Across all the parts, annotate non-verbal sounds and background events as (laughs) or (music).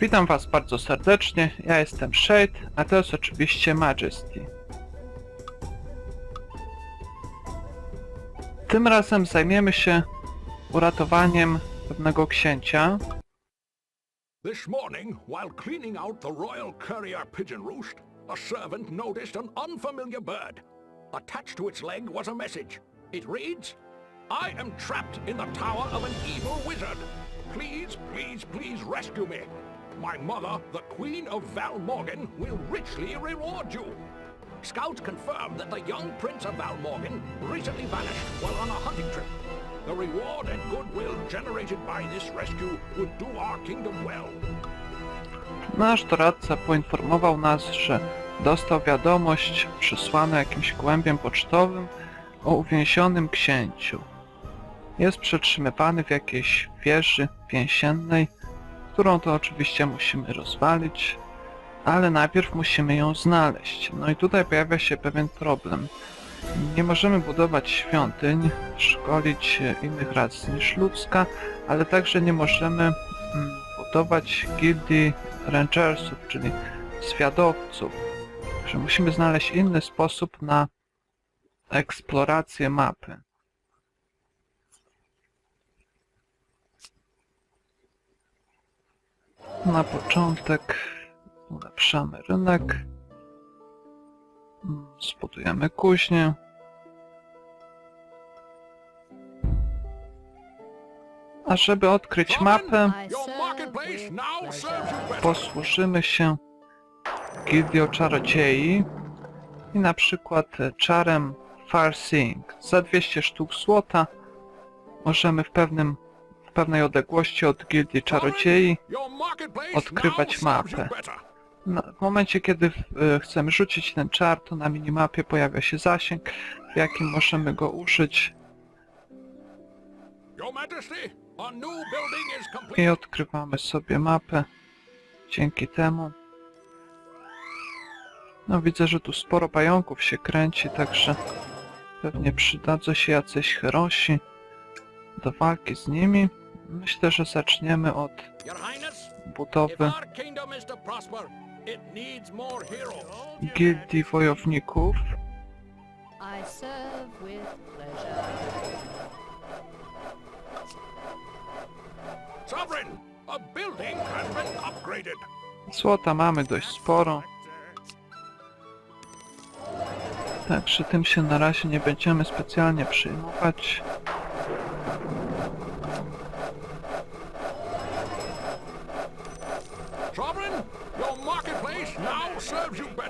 Witam was bardzo serdecznie, ja jestem Shade, a to jest oczywiście Majesty. Tym razem zajmiemy się uratowaniem pewnego księcia. This morning, while cleaning out the royal courier pigeon roost, a servant noticed an unfamiliar bird. Attached to its leg was a message. It reads, I am trapped in the tower of an evil wizard. Please, please, please rescue me. My mother, the Queen of Val Morgan, will richly reward you. Scouts that the young Prince of Val Morgan recently vanished while on a hunting trip. The reward and goodwill generated by this rescue would do our kingdom well. Nasz doradca poinformował nas, że dostał wiadomość przysłaną jakimś gołębiem pocztowym o uwięzionym księciu. Jest przetrzymywany w jakiejś wieży więziennej, którą to oczywiście musimy rozwalić, ale najpierw musimy ją znaleźć. No i tutaj pojawia się pewien problem. Nie możemy budować świątyń, szkolić innych ras niż ludzka, ale także nie możemy mm, budować gildii rangersów, czyli zwiadowców. Także musimy znaleźć inny sposób na eksplorację mapy. Na początek ulepszamy rynek. Zbudujemy kuźnię. A żeby odkryć mapę, posłużymy się gildią czarodziei i na przykład czarem Farseeing. Za 200 sztuk złota możemy w pewnym pewnej odległości od gildii czarodziei odkrywać mapę. No, w momencie, kiedy e, chcemy rzucić ten czar, to na minimapie pojawia się zasięg, w jakim możemy go użyć i odkrywamy sobie mapę dzięki temu. No widzę, że tu sporo pająków się kręci, także pewnie przydadzą się jacyś herosi do walki z nimi. Myślę, że zaczniemy od budowy gildii wojowników. Złota mamy dość sporo, także tym się na razie nie będziemy specjalnie przejmować. Sovereign, your marketplace now serves you better.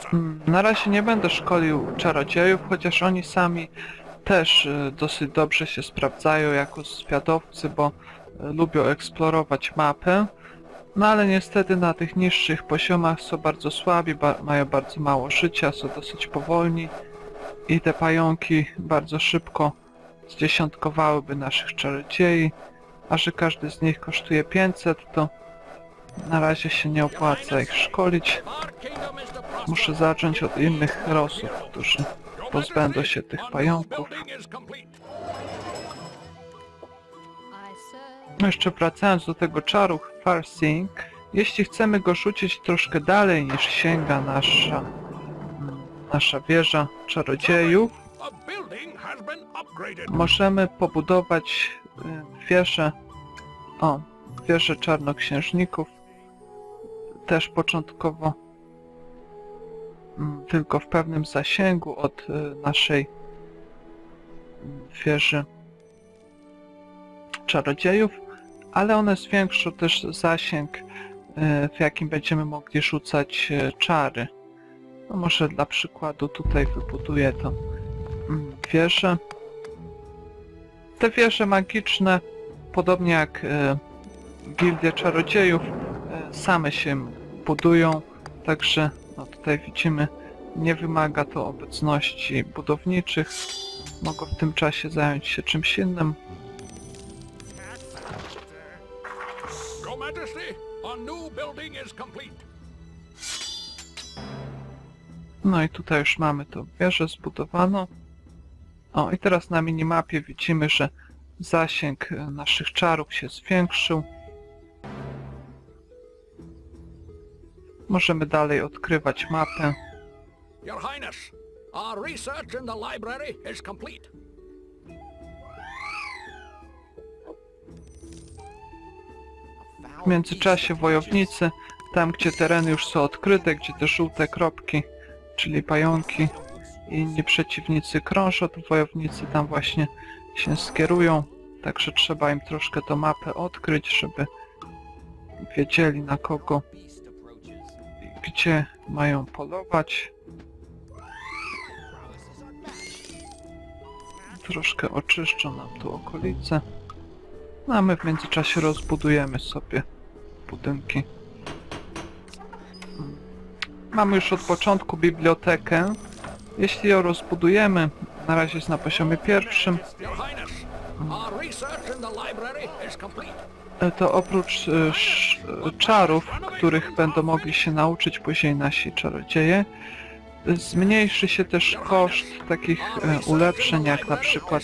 Na razie nie będę szkolił czarodziejów, chociaż oni sami też y, dosyć dobrze się sprawdzają jako zwiadowcy, bo y, lubią eksplorować mapę. No ale niestety na tych niższych poziomach są bardzo słabi, ba mają bardzo mało życia, są dosyć powolni i te pająki bardzo szybko zdziesiątkowałyby naszych czarodziei, a że każdy z nich kosztuje 500, to na razie się nie opłaca ich szkolić. Muszę zacząć od innych herosów, którzy pozbędą się tych pająków. No jeszcze wracając do tego czaru Farseeing, jeśli chcemy go rzucić troszkę dalej niż sięga nasza, nasza wieża czarodziejów, możemy pobudować y, wieżę, o, wieżę czarnoksiężników, też początkowo tylko w pewnym zasięgu od y, naszej wieży czarodziejów, ale one zwiększą też zasięg, y, w jakim będziemy mogli rzucać y, czary. No może dla przykładu tutaj wybuduję tą mm, wieżę. Te wieże magiczne, podobnie jak e, gildie czarodziejów, e, same się budują, także no tutaj widzimy, nie wymaga to obecności budowniczych. Mogą w tym czasie zająć się czymś innym. Your Majesty, a new building is complete. No i tutaj już mamy tą wieżę zbudowaną. O, i teraz na minimapie widzimy, że zasięg e, naszych czarów się zwiększył. Możemy dalej odkrywać mapę. Your Highness, our research in the library is complete. W międzyczasie wojownicy, tam gdzie tereny już są odkryte, gdzie te żółte kropki, czyli pająki i inni przeciwnicy krążą, to wojownicy tam właśnie się skierują. Także trzeba im troszkę tą mapę odkryć, żeby wiedzieli na kogo mają polować. Troszkę oczyszczą nam tu okolice. No a my w międzyczasie rozbudujemy sobie budynki. Mamy już od początku bibliotekę. Jeśli ją rozbudujemy, na razie jest na poziomie pierwszym, E, to oprócz e, e, czarów, których będą mogli się nauczyć później nasi czarodzieje, zmniejszy się też koszt takich ulepszeń, jak na przykład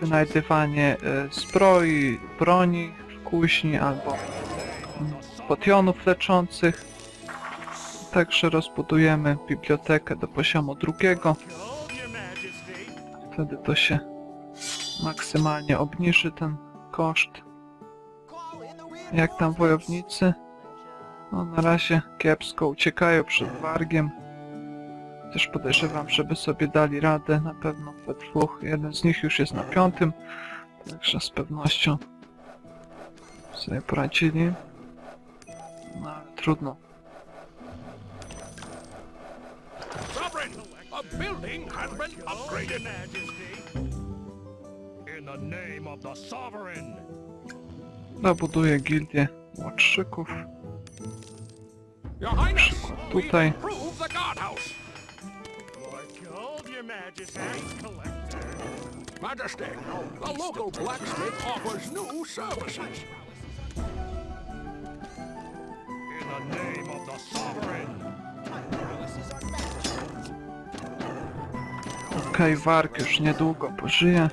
wynajdywanie zbroi, broni w kuźni albo mm, potionów leczących. Także rozbudujemy bibliotekę do poziomu drugiego. Wtedy to się maksymalnie obniży ten koszt. Jak tam wojownicy? No na razie kiepsko uciekają przed wargiem. Też podejrzewam, żeby sobie dali radę na pewno we dwóch. Jeden z nich już jest na piątym, także z pewnością sobie poradzili. No ale trudno. In the name of the sovereign. Zabuduję gildię łotrzyków. Tutaj. Okej, warg już niedługo pożyje.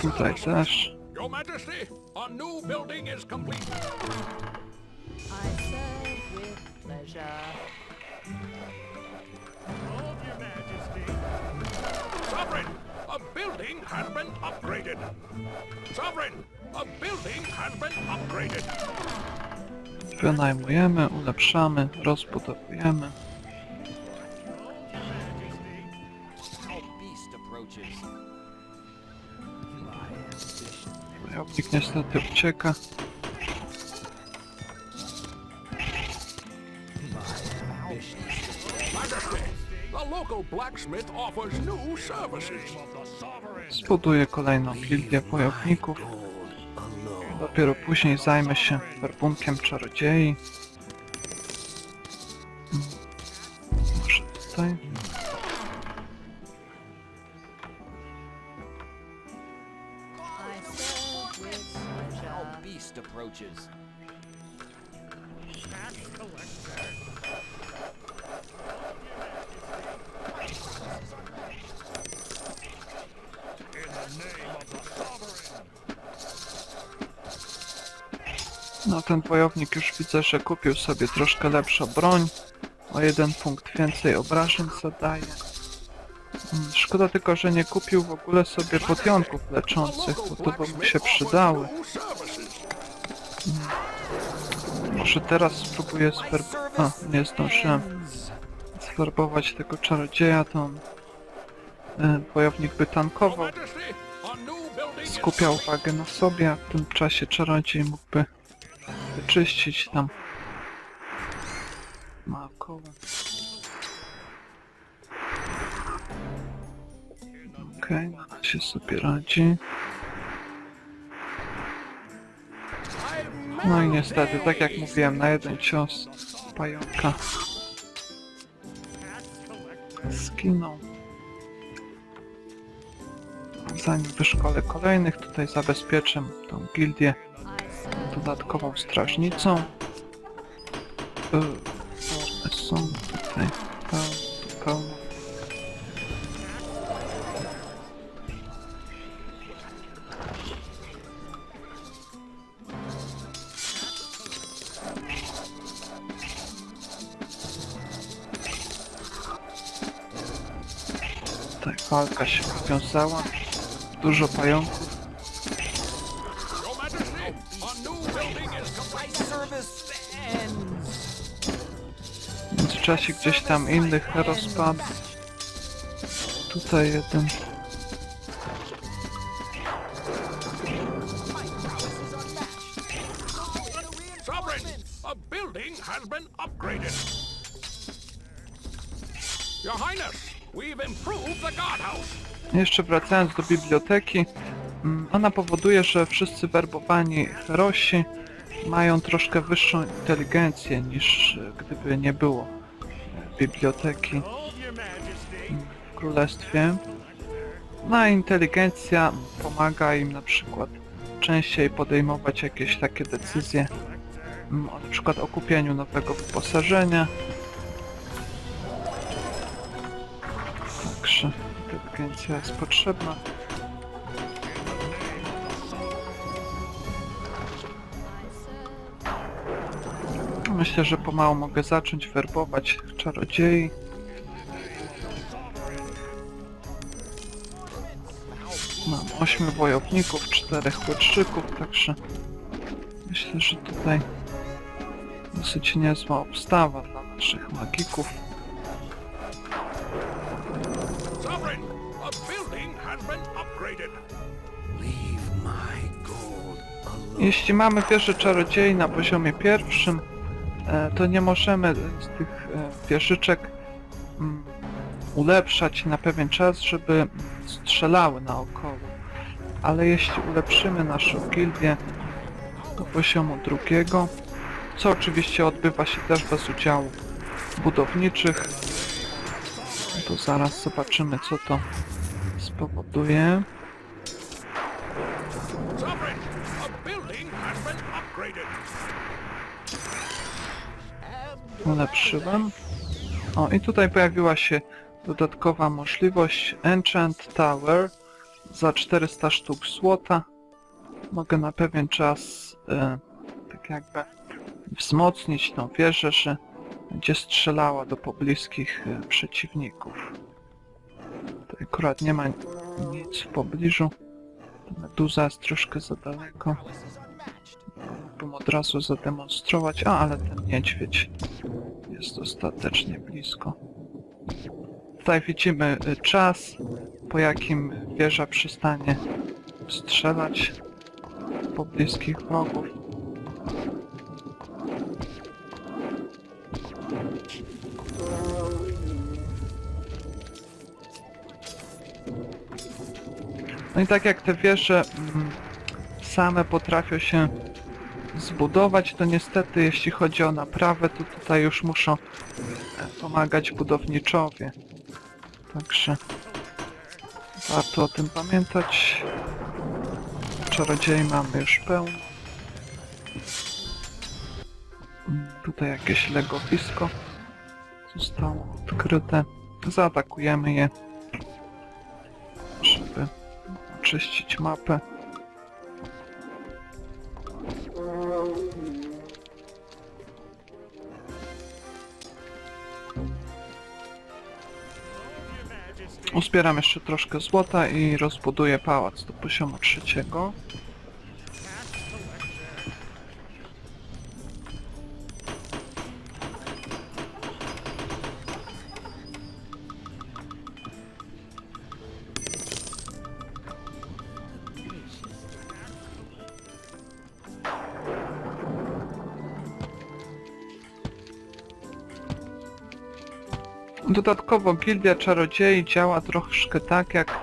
Tutaj też. Your Majesty, a new building is complete. I serve with pleasure. Gold, your majesty. Sovereign, a building has been upgraded. Sovereign, a building has been upgraded. Wynajmujemy, ulepszamy, rozbudowujemy. Of the sovereign. Zbuduję kolejną gildię wojowników. Dopiero później zajmę się werbunkiem czarodziei. Mm. Może tutaj. Już widzę, że kupił sobie troszkę lepszą broń. O jeden punkt więcej obrażeń zadaje. Mm, Szkoda tylko, że nie kupił w ogóle sobie potionków leczących, bo to by mu się przydały. services. Może teraz spróbuję swerbować... A, nie zdążyłem swerbować tego czarodzieja, to on... Wojownik by Your tankował, skupiał uwagę na sobie, a w tym czasie czarodziej mógłby wyczyścić tam naokoło. Okej, na razie sobie radzi. No i niestety, tak jak mówiłem, na jeden cios pająka skinął. Zanim wyszkolę kolejnych, tutaj zabezpieczę tą gildię dodatkową strażnicą. E, e, są tutaj pełno. Tak, walka się powiązała. Dużo pająków. W międzyczasie gdzieś tam innych rozpadł. Tutaj jeden. Sovereign, a building has been upgraded. Your Highness, we've improved the guardhouse. Jeszcze wracając do biblioteki, ona powoduje, że wszyscy werbowani herosi mają troszkę wyższą inteligencję niż gdyby nie było biblioteki w królestwie. No a inteligencja pomaga im na przykład częściej podejmować jakieś takie decyzje, o, na przykład o kupieniu nowego wyposażenia. Także inteligencja jest potrzebna. Myślę, że pomału mogę zacząć werbować czarodziei. Mam 8 wojowników, 4 chłodczyków, także myślę, że tutaj dosyć niezła obstawa dla naszych magików. Jeśli mamy wieżę czarodziei na poziomie pierwszym, to nie możemy z tych e, wieżyczek mm, ulepszać na pewien czas, żeby strzelały naokoło. Ale jeśli ulepszymy naszą gildię do poziomu drugiego, co oczywiście odbywa się też bez udziału budowniczych, to zaraz zobaczymy co to spowoduje. Sovereign, a building has been upgraded. Ulepszyłem. O, i tutaj pojawiła się dodatkowa możliwość Enchant Tower za 400 sztuk złota. Mogę na pewien czas e, tak jakby wzmocnić tą wieżę, że będzie strzelała do pobliskich e, przeciwników. Tutaj akurat nie ma nic w pobliżu. Meduza jest troszkę za daleko. Mógłbym od razu zademonstrować. A, ale ten niedźwiedź jest dostatecznie blisko. Tutaj widzimy y, czas, po jakim wieża przestanie strzelać po bliskich wrogów. No i tak jak te wieże mm, same potrafią się zbudować, to niestety jeśli chodzi o naprawę, to tutaj już muszą e, pomagać budowniczowie. Także warto o tym pamiętać. Czarodziei mamy już pełno. Tutaj jakieś legowisko zostało odkryte. Zaatakujemy je, żeby oczyścić mapę. Uzbieram jeszcze troszkę złota i rozbuduję pałac do poziomu trzeciego. Dodatkowo gildia czarodziei działa troszkę tak jak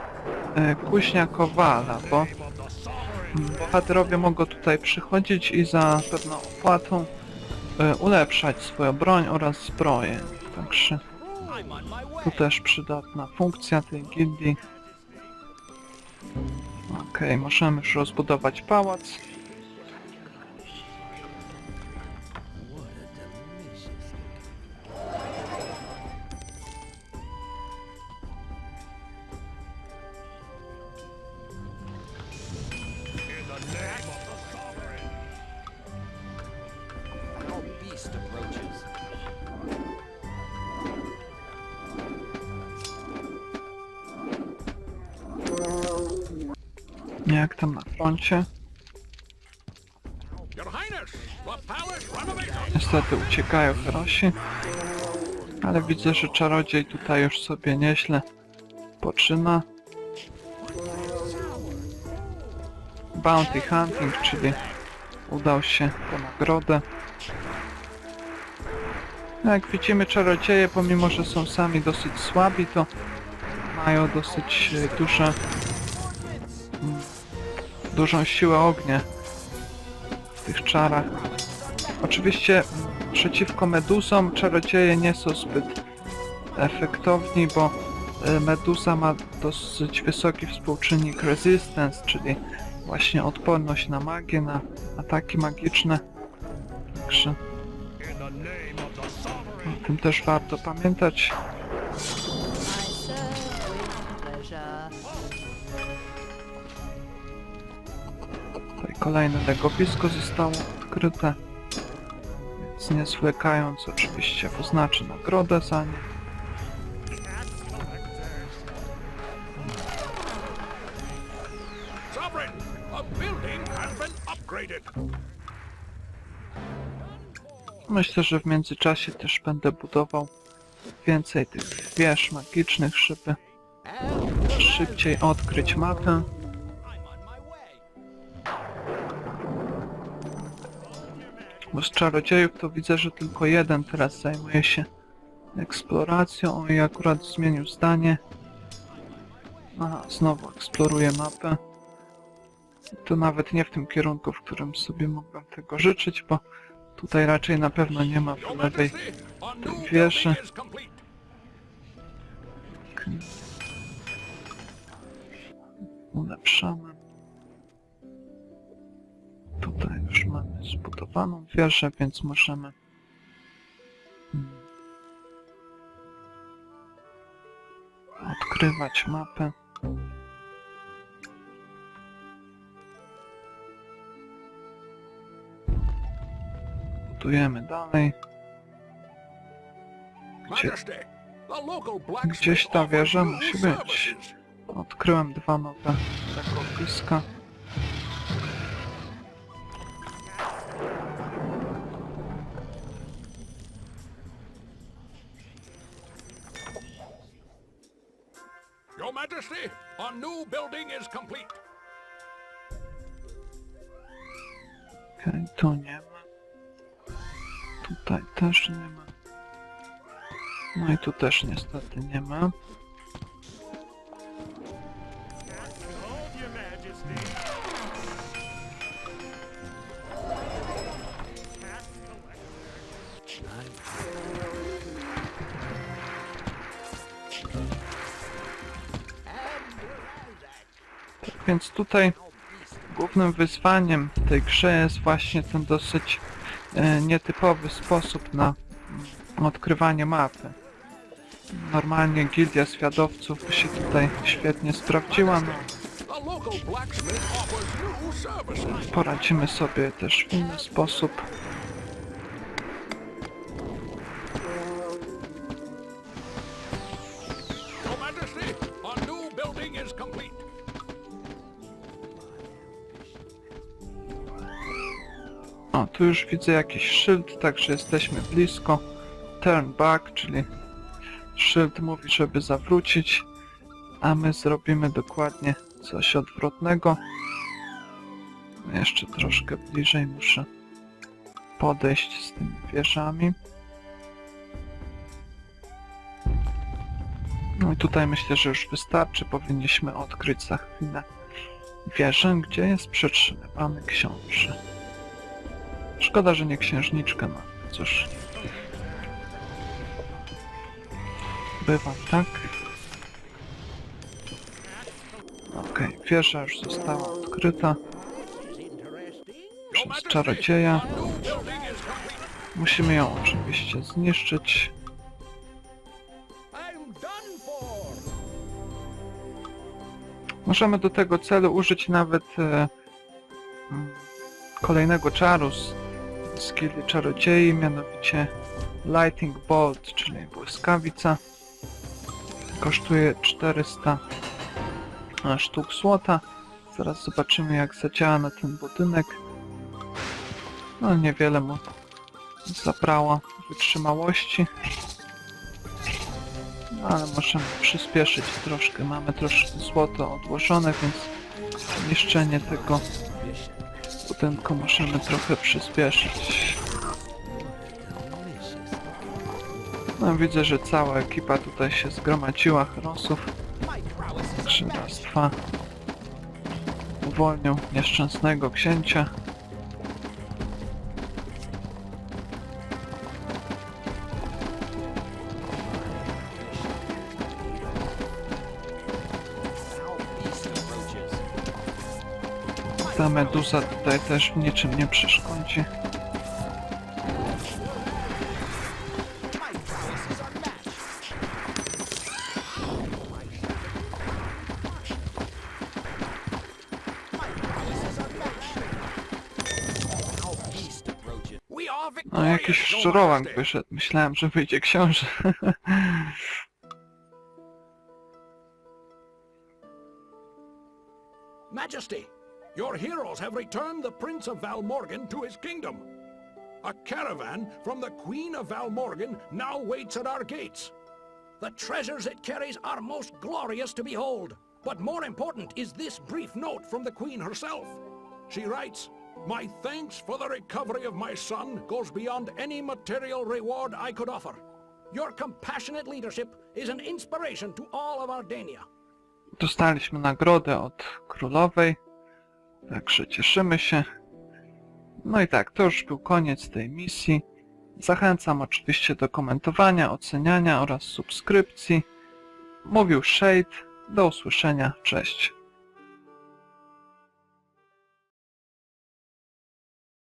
e, kuźnia kowala, bo bohaterowie mogą tutaj przychodzić i za pewną opłatą e, ulepszać swoją broń oraz zbroję. Także tu też przydatna funkcja tej gildii. Okej, możemy już rozbudować pałac. Jak tam na froncie? Niestety uciekają Ferosi. Ale widzę, że czarodziej tutaj już sobie nieźle poczyna. Bounty hunting, czyli udał się po nagrodę. No jak widzimy czarodzieje, pomimo że są sami dosyć słabi, to mają dosyć e, duże, dużą siłę ognia w tych czarach. Oczywiście przeciwko meduzom czarodzieje nie są zbyt efektowni, bo e, meduza ma dosyć wysoki współczynnik resistance, czyli właśnie odporność na magię, na ataki magiczne. Także o tym też warto pamiętać. Kolejne legowisko zostało odkryte. Więc nie zwlekając oczywiście oznaczy nagrodę za nie. Myślę, że w międzyczasie też będę budował więcej tych wież magicznych, żeby szybciej odkryć mapę. Bo z czarodziejów to widzę, że tylko jeden teraz zajmuje się eksploracją. O i akurat zmienił zdanie. Aha, znowu eksploruje mapę. To nawet nie w tym kierunku, w którym sobie mogłem tego życzyć, bo tutaj raczej na pewno nie ma Your lewej new wieży. ulepszamy. Tutaj już mamy zbudowaną wieżę, więc możemy mm, odkrywać mapę. Budujemy dalej. Gdzie Gdzieś ta wieża musi być. Odkryłem dwa nowe legowiska. A new building is complete. Okej, tu nie ma. Tutaj też nie ma. No i tu też niestety nie ma. Więc tutaj głównym wyzwaniem w tej grze jest właśnie ten dosyć e, nietypowy sposób na mm, odkrywanie mapy. Normalnie gildia zwiadowców by się tutaj świetnie sprawdziła, no poradzimy sobie też w inny sposób. Tu już widzę jakiś szyld, także jesteśmy blisko. Turn back, czyli szyld mówi, żeby zawrócić, a my zrobimy dokładnie coś odwrotnego. Jeszcze troszkę bliżej muszę podejść z tymi wieżami. No i tutaj myślę, że już wystarczy. Powinniśmy odkryć za chwilę wieżę, gdzie jest przetrzymywany książę. Szkoda, że nie księżniczka, no cóż. Bywa tak. Okej, wieża już została odkryta przez czarodzieja. Musimy ją oczywiście zniszczyć. Możemy do tego celu użyć nawet e, kolejnego czaru z, gildii czarodziei, mianowicie Lighting Bolt, czyli błyskawica. Kosztuje 400 sztuk złota. Zaraz zobaczymy jak zadziała na ten budynek. No niewiele mu zabrało wytrzymałości. No ale możemy przyspieszyć troszkę. Mamy troszkę złoto odłożone, więc niszczenie tego budynku możemy trochę przyspieszyć. No widzę, że cała ekipa tutaj się zgromadziła, Herosów. Dwa. Uwolnił nieszczęsnego księcia. Ta meduza tutaj też niczym nie przeszkodzi. No jakiś Majesty. wyszedł. Myślałem, że wyjdzie książę. (laughs) have returned the Prince of Valmorgan to his kingdom. A caravan from the Queen of Valmorgan now waits at our gates. The treasures it carries are most glorious to behold. But more important is this brief note from the Queen herself. She writes, My thanks for the recovery of my son goes beyond any material reward I could offer. Your compassionate leadership is an inspiration to all of Ardania. Dostaliśmy nagrodę od królowej. Także cieszymy się. No i tak, to już był koniec tej misji. Zachęcam oczywiście do komentowania, oceniania oraz subskrypcji. Mówił Shade. Do usłyszenia. Cześć.